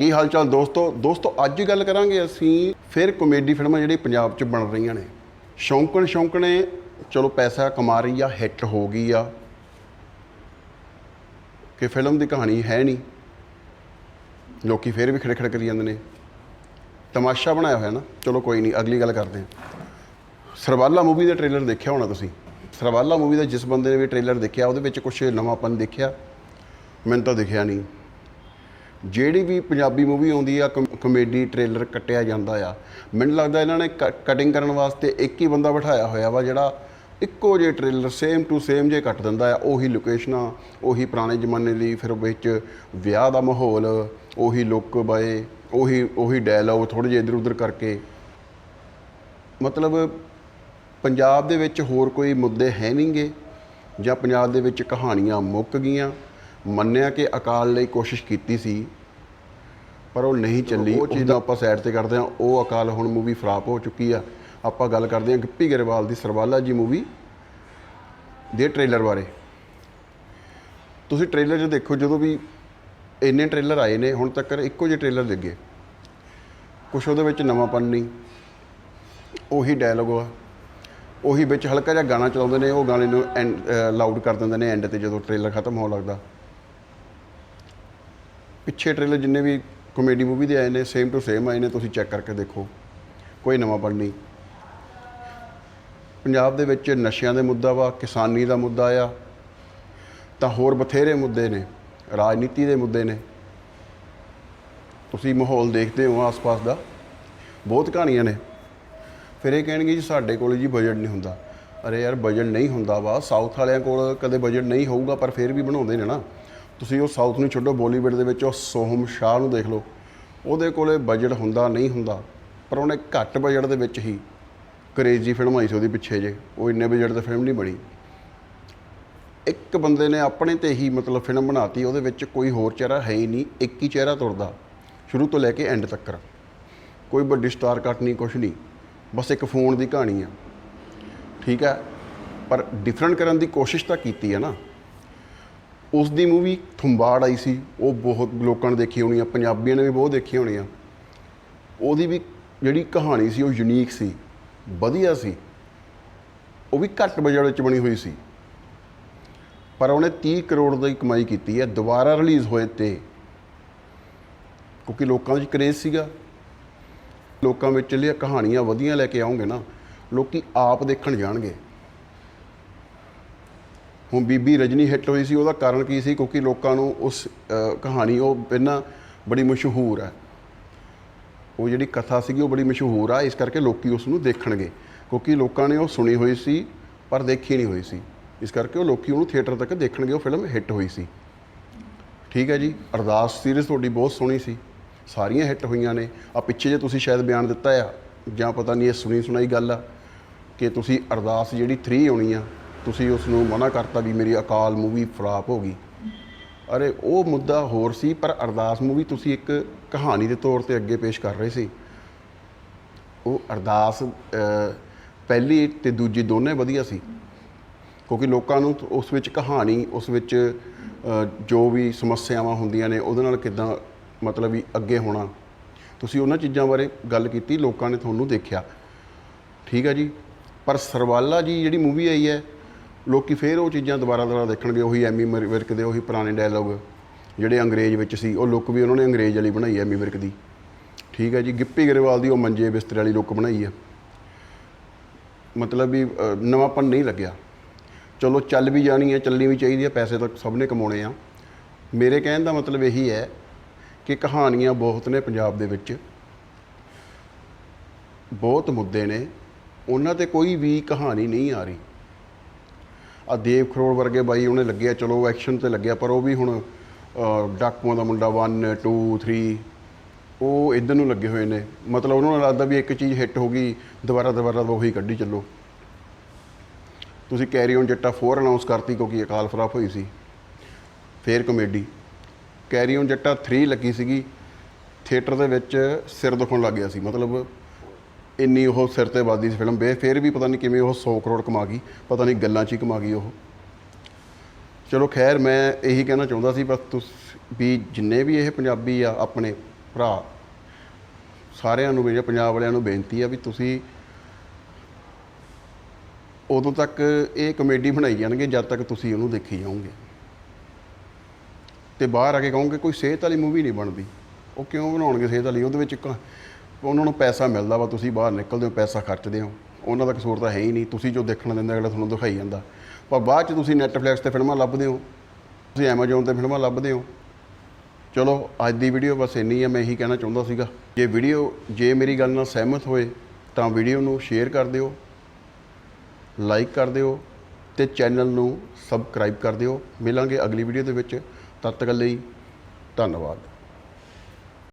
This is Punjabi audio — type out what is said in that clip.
ਕੀ ਹਾਲ ਚਾਲ ਦੋਸਤੋ? ਦੋਸਤੋ, ਅੱਜ ਗੱਲ ਕਰਾਂਗੇ ਅਸੀਂ ਫਿਰ ਕਮੇਡੀ ਫਿਲਮਾਂ ਜਿਹੜੀ ਪੰਜਾਬ 'ਚ ਬਣ ਰਹੀਆਂ ਨੇ। ਸ਼ੌਂਕਣ ਸ਼ੌਂਕਣੇ, ਚਲੋ ਪੈਸਾ ਕਮਾ ਰਹੀ ਆ ਹਿੱਟ ਹੋ ਗਈ ਆ। ਕਿ ਫਿਲਮ ਦੀ ਕਹਾਣੀ ਹੈ ਨਹੀਂ। ਲੋਕੀ ਫਿਰ ਵੀ ਖੜੇ ਕਰੀ ਜਾਂਦੇ ਨੇ। ਤਮਾਸ਼ਾ ਬਣਾਇਆ ਹੋਇਆ ਨਾ। ਚਲੋ ਕੋਈ ਨਹੀਂ, ਅਗਲੀ ਗੱਲ ਕਰਦੇ ਹਾਂ। ਸਰਵਾਲਾ ਮੂਵੀ ਦਾ ਟ੍ਰੇਲਰ ਦੇਖਿਆ ਹੋਣਾ ਤੁਸੀਂ? ਸਰਵਾਲਾ ਮੂਵੀ ਦਾ ਜਿਸ ਬੰਦੇ ਨੇ ਵੀ ਟ੍ਰੇਲਰ ਦੇਖਿਆ, ਉਹਦੇ ਵਿੱਚ ਕੁਝ ਨਵਾਂਪਨ ਦੇਖਿਆ? ਮੈਨੂੰ ਤਾਂ ਦਿਖਿਆ ਨਹੀਂ। ਜਿਹੜੀ ਵੀ ਪੰਜਾਬੀ ਮੂਵੀ ਆਉਂਦੀ ਆ, ਕਮ- ਕਮੇਡੀ ਟ੍ਰੇਲਰ ਕੱਟਿਆ ਜਾਂਦਾ ਆ। ਮੈਨੂੰ ਲੱਗਦਾ ਇਹਨਾਂ ਨੇ ਕਟਿੰਗ ਕਰਨ ਵਾਸਤੇ ਇੱਕ ਹੀ ਬੰਦਾ ਬਿਠਾਇਆ ਹੋਇਆ ਵਾ, ਜਿਹੜਾ ਇੱਕੋ ਜਿਹੇ ਟ੍ਰੇਲਰ ਸੇਮ ਟੂ ਸੇਮ ਜੇ ਕੱਟ ਦਿੰਦਾ ਆ। ਉਹੀ ਲੋਕੇਸ਼ਨਾਂ ਉਹੀ ਪੁਰਾਣੇ ਜ਼ਮਾਨੇ ਦੀ ਫਿਰ ਵਿੱਚ ਵਿਆਹ ਦਾ ਮਾਹੌਲ, ਉਹੀ ਲੁੱਕ ਬਾਏ, ਉਹੀ ਉਹੀ ਡਾਇਲੌਗ ਥੋੜੇ ਜਿਹੇ ਇਧਰ ਉਧਰ ਕਰਕੇ। ਮਤਲਬ ਪੰਜਾਬ ਦੇ ਵਿੱਚ ਹੋਰ ਕੋਈ ਮੁੱਦੇ ਹੈ ਨਹੀਂਗੇ ਜਾਂ ਪੰਜਾਬ ਦੇ ਵਿੱਚ ਕਹਾਣੀਆਂ ਮੁੱਕ ਗਈਆਂ? ਮੰਨਿਆ ਕਿ ਅਕਾਲ ਲਈ ਕੋਸ਼ਿਸ਼ ਕੀਤੀ ਸੀ ਪਰ ਉਹ ਨਹੀਂ ਚੱਲੀ। ਉਹ ਚੀਜ਼ ਆਪਾਂ ਸਾਈਡ ਤੇ ਕਰਦੇ ਹਾਂ ਉਹ ਅਕਾਲ ਹੁਣ ਮੂਵੀ ਫਲਾਪ ਹੋ ਚੁੱਕੀ ਆ। ਆਪਾਂ ਗੱਲ ਕਰਦੇ ਹਾਂ ਗਿੱਪੀ ਗਰੇਵਾਲ ਦੀ ਸਰਵਾਲਾ ਜੀ ਮੂਵੀ ਦੇ ਟ੍ਰੇਲਰ ਬਾਰੇ। ਤੁਸੀਂ ਟ੍ਰੇਲਰ 'ਚ ਦੇਖੋ ਜਦੋਂ ਵੀ ਇੰਨੇ ਟ੍ਰੇਲਰ ਆਏ ਨੇ ਹੁਣ ਤੱਕ ਇੱਕੋ ਜਿਹੇ ਟ੍ਰੇਲਰ ਲੱਗੇ। ਕੁਛ ਉਹਦੇ ਵਿੱਚ ਨਵਾਂਪਨ ਨਹੀਂ ਉਹੀ ਡਾਇਲੋਗ ਆ। ਉਹੀ ਵਿੱਚ ਹਲਕਾ ਜਿਹਾ ਗਾਣਾ ਚਲਾਉਂਦੇ ਨੇ ਉਹ ਗਾਣੇ ਨੂੰ ਲਾਊਡ ਕਰ ਦਿੰਦੇ ਨੇ ਐਂਡ ਤੇ ਜਦੋਂ ਟ੍ਰੇਲਰ ਖਤਮ ਹੋਣ ਲੱਗਦਾ। ਪਿੱਛੇ ਟ੍ਰੇਲਰ ਜਿੰਨੇ ਵੀ ਕਮੇਡੀ ਮੂਵੀ ਦੇ ਆਏ ਨੇ ਸੇਮ ਟੂ ਸੇਮ ਆਏ ਨੇ, ਤੁਸੀਂ ਚੈੱਕ ਕਰਕੇ ਦੇਖੋ। ਕੋਈ ਨਵਾਂਪਨ ਨਹੀਂ। ਪੰਜਾਬ ਦੇ ਵਿੱਚ ਨਸ਼ਿਆਂ ਦੇ ਮੁੱਦਾ ਵਾ, ਕਿਸਾਨੀ ਦਾ ਮੁੱਦਾ ਆ, ਤਾਂ ਹੋਰ ਬਥੇਰੇ ਮੁੱਦੇ ਨੇ, ਰਾਜਨੀਤੀ ਦੇ ਮੁੱਦੇ ਨੇ। ਤੁਸੀਂ ਮਾਹੌਲ ਦੇਖਦੇ ਹੋ ਆਸ-ਪਾਸ ਦਾ, ਬਹੁਤ ਕਹਾਣੀਆਂ ਨੇ। ਫਿਰ ਇਹ ਕਹਿਣਗੇ ਜੀ, ਸਾਡੇ ਕੋਲ ਜੀ ਬਜਟ ਨਹੀਂ ਹੁੰਦਾ। ਅਰੇ ਯਾਰ ਬਜਟ ਨਹੀਂ ਹੁੰਦਾ ਵਾ ਸਾਊਥ ਵਾਲਿਆਂ ਕੋਲ ਕਦੇ ਬਜਟ ਨਹੀਂ ਹੋਊਗਾ, ਪਰ ਫਿਰ ਵੀ ਬਣਾਉਂਦੇ ਨੇ ਨਾ। ਤੁਸੀਂ ਉਹ ਸਾਊਥ ਨੂੰ ਛੱਡੋ, ਬਾਲੀਵੁੱਡ ਦੇ ਵਿੱਚ ਉਹ ਸੋਹਮ ਸ਼ਾਹ ਨੂੰ ਦੇਖ ਲਓ। ਉਹਦੇ ਕੋਲੇ ਬਜਟ ਹੁੰਦਾ ਨਹੀਂ ਹੁੰਦਾ, ਪਰ ਉਹਨੇ ਘੱਟ ਬਜਟ ਦੇ ਵਿੱਚ ਹੀ ਕਰੇਜ਼ੀ ਫਿਲਮ ਆਈ ਸੀ ਉਹਦੀ ਪਿੱਛੇ ਜੇ। ਉਹ ਇੰਨੇ ਬਜਟ ਤੇ ਫਿਲਮ ਨਹੀਂ ਬਣੀ। ਇੱਕ ਬੰਦੇ ਨੇ ਆਪਣੇ ਤੇ ਹੀ ਮਤਲਬ ਫਿਲਮ ਬਣਾਤੀ, ਉਹਦੇ ਵਿੱਚ ਕੋਈ ਹੋਰ ਚਿਹਰਾ ਹੈ ਹੀ ਨਹੀਂ, ਇੱਕ ਹੀ ਚਿਹਰਾ ਤੁਰਦਾ, ਸ਼ੁਰੂ ਤੋਂ ਲੈ ਕੇ ਐਂਡ ਤੱਕ। ਕੋਈ ਵੱਡੀ ਸਟਾਰ ਕੱਟ ਨਹੀਂ, ਕੁਛ ਨਹੀਂ। ਬਸ ਇੱਕ ਫੋਨ ਦੀ ਕਹਾਣੀ ਆ। ਠੀਕ ਹੈ? ਪਰ ਡਿਫਰੈਂਟ ਕਰਨ ਦੀ ਕੋਸ਼ਿਸ਼ ਤਾਂ ਕੀਤੀ ਹੈ ਨਾ। ਉਸ ਦੀ ਮੂਵੀ ਥੁੰਬਾੜ ਆਈ ਸੀ, ਉਹ ਬਹੁਤ ਲੋਕਾਂ ਨੇ ਦੇਖੀ ਹੋਣੀ ਆ, ਪੰਜਾਬੀਆਂ ਨੇ ਵੀ ਬਹੁਤ ਦੇਖੀ ਹੋਣੀ ਆ। ਉਹਦੀ ਵੀ ਜਿਹੜੀ ਕਹਾਣੀ ਸੀ, ਉਹ ਯੂਨੀਕ ਸੀ, ਵਧੀਆ ਸੀ। ਉਹ ਵੀ ਘੱਟ ਬਜਟ ਵਿੱਚ ਬਣੀ ਹੋਈ ਸੀ। ਪਰ ਉਹਨੇ 30 ਕਰੋੜ ਦੀ ਕਮਾਈ ਕੀਤੀ ਹੈ, ਦੁਬਾਰਾ ਰਿਲੀਜ਼ ਹੋਏ ਤੇ। ਕਿਉਂਕਿ ਲੋਕਾਂ ਵਿੱਚ ਕਰੇਜ਼ ਸੀਗਾ। ਲੋਕਾਂ ਵਿੱਚ ਲਈ ਕਹਾਣੀਆਂ ਵਧੀਆ ਲੈ ਕੇ ਆਉਂਗੇ ਨਾ, ਲੋਕੀ ਆਪ ਦੇਖਣ ਜਾਣਗੇ। ਹੁਣ ਬੀਬੀ ਰਜਨੀ ਹਿੱਟ ਹੋਈ ਸੀ, ਉਹਦਾ ਕਾਰਨ ਕੀ ਸੀ? ਕਿਉਂਕਿ ਲੋਕਾਂ ਨੂੰ ਉਸ ਕਹਾਣੀ ਉਹ ਪਹਿਲਾਂ ਬੜੀ ਮਸ਼ਹੂਰ ਹੈ। ਉਹ ਜਿਹੜੀ ਕਥਾ ਸੀਗੀ ਉਹ ਬੜੀ ਮਸ਼ਹੂਰ ਆ, ਇਸ ਕਰਕੇ ਲੋਕੀ ਉਸ ਨੂੰ ਦੇਖਣਗੇ। ਕਿਉਂਕਿ ਲੋਕਾਂ ਨੇ ਉਹ ਸੁਣੀ ਹੋਈ ਸੀ, ਪਰ ਦੇਖੀ ਨਹੀਂ ਹੋਈ ਸੀ। ਇਸ ਕਰਕੇ ਉਹ ਲੋਕੀ ਉਹਨੂੰ ਥੀਏਟਰ ਤੱਕ ਦੇਖਣਗੇ, ਉਹ ਫਿਲਮ ਹਿੱਟ ਹੋਈ ਸੀ। ਠੀਕ ਹੈ ਜੀ, ਅਰਦਾਸ ਸੀਰੀਜ਼ ਤੁਹਾਡੀ ਬਹੁਤ ਸੋਹਣੀ ਸੀ। ਸਾਰੀਆਂ ਹਿੱਟ ਹੋਈਆਂ ਨੇ। ਆ ਪਿੱਛੇ ਜੇ ਤੁਸੀਂ ਸ਼ਾਇਦ ਬਿਆਨ ਦਿੱਤਾ ਆ, ਜਾਂ ਪਤਾ ਨਹੀਂ ਇਹ ਸੁਣੀ ਸੁਣਾਈ ਗੱਲ ਆ, ਕਿ ਤੁਸੀਂ ਅਰਦਾਸ ਜਿਹੜੀ 3 ਆਉਣੀ ਆ ਤੁਸੀਂ ਉਸ ਨੂੰ ਮਨਾ ਕਰਤਾ ਵੀ ਮੇਰੀ ਅਕਾਲ ਮੂਵੀ ਫਲਾਪ ਹੋ ਗਈ। ਅਰੇ ਉਹ ਮੁੱਦਾ ਹੋਰ ਸੀ, ਪਰ ਅਰਦਾਸ ਮੂਵੀ ਤੁਸੀਂ ਇੱਕ ਕਹਾਣੀ ਦੇ ਤੌਰ ਤੇ ਅੱਗੇ ਪੇਸ਼ ਕਰ ਰਹੇ ਸੀ। ਉਹ ਅਰਦਾਸ ਪਹਿਲੀ ਤੇ ਦੂਜੀ ਦੋਨੇ ਵਧੀਆ ਸੀ। ਕਿਉਂਕਿ ਲੋਕਾਂ ਨੂੰ ਉਸ ਵਿੱਚ ਕਹਾਣੀ, ਉਸ ਵਿੱਚ ਜੋ ਵੀ ਸਮੱਸਿਆਵਾਂ ਹੁੰਦੀਆਂ ਨੇ, ਉਹਦੇ ਨਾਲ ਕਿਦਾਂ ਮਤਲਬ ਵੀ ਅੱਗੇ ਹੋਣਾ। ਤੁਸੀਂ ਉਹਨਾਂ ਚੀਜ਼ਾਂ ਬਾਰੇ ਗੱਲ ਕੀਤੀ, ਲੋਕਾਂ ਨੇ ਤੁਹਾਨੂੰ ਦੇਖਿਆ। ਠੀਕ ਹੈ ਜੀ? ਪਰ ਸਰਵਾਲਾ ਜੀ ਜਿਹੜੀ ਮੂਵੀ ਆਈ ਹੈ ਲੋਕੀ ਫੇਰ ਉਹ ਚੀਜ਼ਾਂ ਦੁਬਾਰਾ ਦੁਬਾਰਾ ਦੇਖਣਗੇ, ਉਹੀ ਐਮੀ ਮਰ- ਵਿਰਕ ਦੇ ਉਹੀ ਪੁਰਾਣੇ ਡਾਇਲੋਗ ਜਿਹੜੇ ਅੰਗਰੇਜ਼ ਵਿੱਚ ਸੀ, ਉਹ ਲੁੱਕ ਵੀ ਉਹਨਾਂ ਨੇ ਅੰਗਰੇਜ਼ ਵਾਲੀ ਬਣਾਈ ਐਮੀ ਵਿਰਕ ਦੀ। ਠੀਕ ਹੈ ਜੀ, ਗਿੱਪੀ ਗਰੇਵਾਲ ਦੀ ਉਹ ਮੰਜੇ ਬਿਸਤਰੇ ਵਾਲੀ ਲੁੱਕ ਬਣਾਈ ਹੈ ਮਤਲਬ ਵੀ ਨਵਾਂਪਨ ਨਹੀਂ ਲੱਗਿਆ। ਚਲੋ ਚੱਲ ਵੀ ਜਾਣੀ ਹੈ, ਚੱਲਣੀ ਵੀ ਚਾਹੀਦੀ ਹੈ, ਪੈਸੇ ਤਾਂ ਸਭ ਨੇ ਕਮਾਉਣੇ ਆ। ਮੇਰੇ ਕਹਿਣ ਦਾ ਮਤਲਬ ਇਹੀ ਹੈ ਕਿ ਕਹਾਣੀਆਂ ਬਹੁਤ ਨੇ ਪੰਜਾਬ ਦੇ ਵਿੱਚ। ਬਹੁਤ ਮੁੱਦੇ ਨੇ, ਉਹਨਾਂ ਤੇ ਕੋਈ ਵੀ ਕਹਾਣੀ ਨਹੀਂ ਆ ਰਹੀ। ਆ ਦੇਵ ਖਰੋੜ ਵਰਗੇ ਬਾਈ ਉਹਨੇ ਲੱਗਿਆ, ਚਲੋ ਐਕਸ਼ਨ ਤੇ ਲੱਗਿਆ, ਪਰ ਉਹ ਵੀ ਹੁਣ ਡਾਕੂਆਂ ਦਾ ਮੁੰਡਾ 1 2 3 ਉਹ ਇਧਰ ਨੂੰ ਲੱਗੇ ਹੋਏ ਨੇ। ਮਤਲਬ ਉਹਨਾਂ ਨੂੰ ਲੱਗਦਾ ਵੀ ਇੱਕ ਚੀਜ਼ ਹਿੱਟ ਹੋ ਗਈ, ਦੁਬਾਰਾ ਦੁਬਾਰਾ ਉਹੀ ਕੱਢੀ ਚੱਲੋ। ਤੁਸੀਂ ਕੈਰੀ ਔਨ ਜੱਟਾ 4 ਅਨਾਉਂਸ ਕਰਤੀ ਕਿਉਂਕਿ ਅਕਾਲ ਫਰਾਪ ਹੋਈ ਸੀ। ਫੇਰ ਕਮੇਡੀ ਕੈਰੀ ਔਨ ਜੱਟਾ 3 ਲੱਗੀ ਸੀਗੀ ਥੀਏਟਰ ਦੇ ਵਿੱਚ ਸਿਰ ਦੁਖਣ ਲੱਗ ਗਿਆ ਸੀ। ਮਤਲਬ ਇੰਨੀ ਉਹ ਸਿਰ ਤੇ ਵੱਜਦੀ ਸੀ ਫਿਲਮ, ਬੇ ਫਿਰ ਵੀ ਪਤਾ ਨਹੀਂ ਕਿਵੇਂ ਉਹ 100 ਕਰੋੜ ਕਮਾ ਗਈ, ਪਤਾ ਨਹੀਂ ਗੱਲਾਂ 'ਚ ਹੀ ਕਮਾ ਗਈ ਉਹ। ਚਲੋ ਖੈਰ, ਮੈਂ ਇਹੀ ਕਹਿਣਾ ਚਾਹੁੰਦਾ ਸੀ, ਬਸ ਤੁਸ, ਵੀ ਜਿੰਨੇ ਵੀ ਇਹ ਪੰਜਾਬੀ ਆ, ਆਪਣੇ ਭਰਾ, ਸਾਰਿਆਂ ਨੂੰ ਵੀ ਪੰਜਾਬ ਵਾਲਿਆਂ ਨੂੰ ਬੇਨਤੀ ਆ ਵੀ ਤੁਸੀਂ ਉਦੋਂ ਤੱਕ ਇਹ ਕਮੇਡੀ ਬਣਾਈ ਜਾਣਗੇ, ਜਦ ਤੱਕ ਤੁਸੀਂ ਉਹਨੂੰ ਦੇਖੀ ਜਾਓਗੇ। ਤੇ ਬਾਹਰ ਆ ਕੇ ਕਹੋਗੇ, ਕੋਈ ਸਿਹਤ ਵਾਲੀ ਮੂਵੀ ਨਹੀਂ ਬਣਦੀ। ਉਹ ਕਿਉਂ ਬਣਾਉਣਗੇ ਸਿਹਤ ਵਾਲੀ? ਉਹਦੇ ਵਿੱਚ ਉਹਨਾਂ ਨੂੰ ਪੈਸਾ ਮਿਲਦਾ ਵਾ, ਤੁਸੀਂ ਬਾਹਰ ਨਿਕਲਦੇ ਹੋ, ਪੈਸਾ ਖਰਚਦੇ ਹੋ। ਉਹਨਾਂ ਦਾ ਕਸੂਰ ਤਾਂ ਹੈ ਹੀ ਨਹੀਂ, ਤੁਸੀਂ ਜੋ ਦੇਖਣਾ ਦਿੰਦਾ, ਅਗਲਾ ਤੁਹਾਨੂੰ ਦਿਖਾਈ ਜਾਂਦਾ। ਪਰ ਬਾਅਦ ਚ ਤੁਸੀਂ ਨੈਟਫਲਿਕਸ ਤੇ ਫਿਲਮਾਂ ਲੱਭਦੇ ਹੋ, ਤੁਸੀਂ ਐਮਾਜ਼ੋਨ ਤੇ ਫਿਲਮਾਂ ਲੱਭਦੇ ਹੋ। ਚਲੋ, ਅੱਜ ਦੀ ਵੀਡੀਓ ਬਸ ਇੰਨੀ ਹੈ ਮੈਂ ਇਹੀ ਕਹਿਣਾ ਚਾਹੁੰਦਾ ਸੀਗਾ। ਜੇ ਵੀਡੀਓ ਜੇ ਮੇਰੀ ਗੱਲ ਨਾਲ ਸਹਿਮਤ ਹੋਏ, ਤਾਂ ਵੀਡੀਓ ਨੂੰ ਸ਼ੇਅਰ ਕਰ ਦਿਓ ਲਾਈਕ ਕਰ ਦਿਓ, ਤੇ ਚੈਨਲ ਨੂੰ ਸਬਸਕ੍ਰਾਈਬ ਕਰ ਦਿਓ। ਮਿਲਾਂਗੇ ਅਗਲੀ ਵੀਡੀਓ ਦੇ ਵਿੱਚ। ਤਦ ਤੱਕ ਲਈ ਧੰਨਵਾਦ।